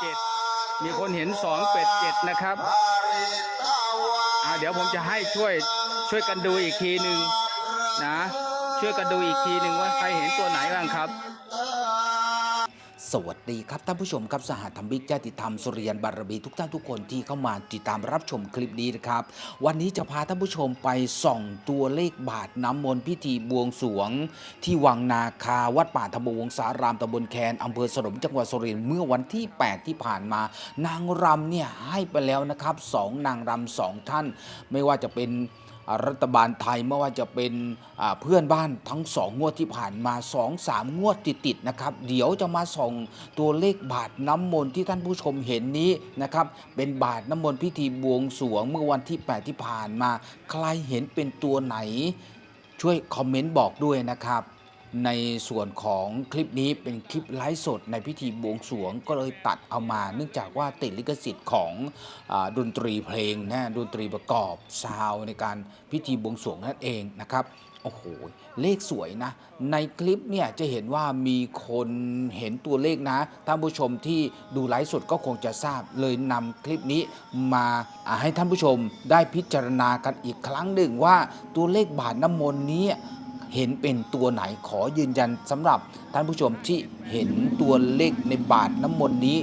เจ็ดมีคนเห็นสองเป็ดเจ็ดนะครับเดี๋ยวผมจะให้ช่วยช่วยกันดูอีกทีหนึ่งนะ ช่วยกันดูอีกทีหนึ่งว่าใครเห็นตัวไหนบ้างครับ สวัสดีครับท่านผู้ชมครับสหธรรมิกญาติธรรมสุริยันบารมีทุกท่านทุกคนที่เข้ามาติดตามรับชมคลิปนี้นะครับ วันนี้จะพาท่านผู้ชมไปส่องตัวเลขบาทน้ำมนต์พิธีบวงสวง ที่วังนาคาวัดป่าธรรมวงศารามตำบลแคนอำเภอสนมจังหวัดสุรินทร์เมื่อวันที่ 8 ที่ผ่านมา นางรำเนี่ยให้ไปแล้วนะครับสองนางรำสองท่าน ไม่ว่าจะเป็น รัฐบาลไทยไม่ว่าจะเป็นเพื่อนบ้านทั้งสองงวดที่ผ่านมา2อสามงวดติดๆนะครับ เดี๋ยวจะมาส่องตัวเลขบาทน้ำมนต์ที่ท่านผู้ชมเห็นนี้นะครับ เป็นบาทน้ำมนต์พิธีบวงสรวงเมื่อวันที่ 8 ที่ผ่านมา ใครเห็นเป็นตัวไหน ช่วยคอมเมนต์บอกด้วยนะครับ ในส่วนของคลิปนี้เป็นคลิปไลฟ์สดในพิธีบวงสรวงก็เลยตัดเอามา เนื่องจากว่าติดลิขสิทธิ์ของอดนตรีเพลงนะดนตรีประกอบซาวในการพิธีบวงสรวงนั่นเองนะครับโอ้โหเลขสวยนะ ในคลิปเนี่ยจะเห็นว่ามีคนเห็นตัวเลขนะท่านผู้ชมที่ดูไลฟ์สดก็คงจะทราบเลยนำคลิปนี้มาให้ท่านผู้ชมได้พิจารณากันอีกครั้งหนึ่งว่าตัวเลขบาทน้ำมนต์นี้ เห็นเป็นตัวไหนขอยืนยันสำหรับท่านผู้ชมที่เห็นตัวเลขในบาทน้ำมนต์นี้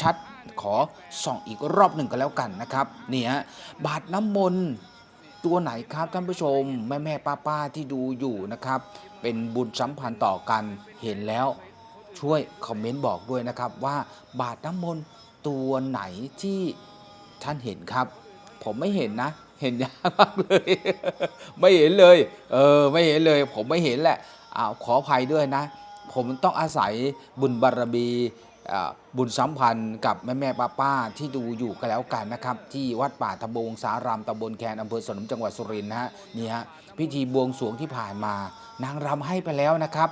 ชัดๆ ขอส่องอีกรอบหนึ่งก็แล้วกันนะครับนี่ฮะบาทน้ำมนต์ตัวไหนครับท่านผู้ชม แม่แม่ป้าป้าๆที่ดูอยู่นะครับ เป็นบุญสัมพันธ์ต่อกันเห็นแล้วช่วยคอมเมนต์บอกด้วยนะครับว่าบาทน้ำมนต์ตัวไหนที่ท่านเห็นครับ ผมไม่เห็นนะ เห็นยากมากเลย ไม่เห็นเลย เออ ไม่เห็นเลย ผมไม่เห็นแหละอ้าวขออภัยด้วยนะ ผมต้องอาศัยบุญบารมีบุญสัมพันธ์กับแม่แม่ป้าป้าที่ดูอยู่กันแล้วกันนะครับ ที่วัดป่าธรรมวงศารามตำบลแคนอำเภอสนมจังหวัดสุรินทร์นะฮะนี่ฮะพิธีบวงสรวงที่ผ่านมา นางรำให้ไปแล้วนะครับ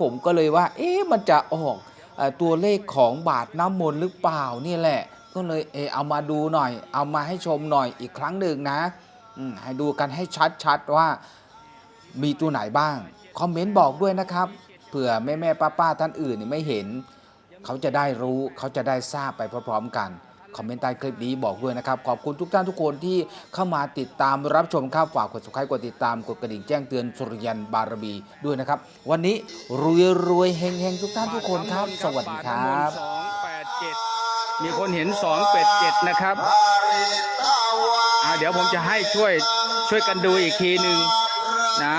ผมก็เลยว่า เอ๊ะมันจะออกอตัวเลขของบาทน้ำมนต์หรือเปล่านี่แหละ ก็เลยเออเอามาดูหน่อย เอามาให้ชมหน่อยอีกครั้งหนึ่งนะให้ดูกันให้ชัดๆว่ามีตัวไหนบ้าง คอมเมนต์บอกด้วยนะครับ เผื่อแม่แม่ป้าป้าๆท่านอื่นนี่ไม่เห็น เขาจะได้รู้เขาจะได้ทราบไปพร้อมๆกัน คอมเมนต์ใต้คลิปนี้บอกด้วยนะครับ ขอบคุณทุกท่านทุกคนที่เข้ามาติดตามรับชมครับฝากกด subscribe กดติดตามกดกระดิ่งแจ้งเตือนสุริยันบารมีด้วยนะครับ วันนี้รวยรวยๆเฮงเฮงๆทุกท่านทุกคนครับ สวัสดีครับ มีคนเห็นสองเป็ดเจ็ดนะครับอ่าเดี๋ยวผมจะให้ช่วยช่วยกันดูอีกทีหนึ่งนะ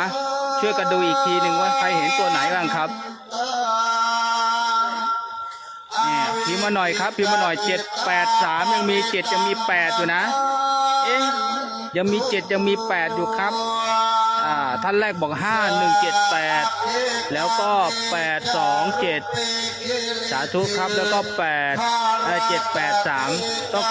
ช่วยกันดูอีกทีหนึ่งว่าใครเห็นตัวไหนบ้างครับเนี่ยพิมพ์มาหน่อยครับพิมพ์มาหน่อยเจ็ดแปดสามยังมีเจ็ดยังมีแปดอยู่นะ เอ๊ะยังมีเจ็ดยังมีแปดอยู่ครับ อ่าท่านแรกบอกห้าหนึ่งเจ็ดแปดแล้วก็แปดสองเจ็ดสาธุครับแล้วก็แปดเจ็ดแปดสามต้อง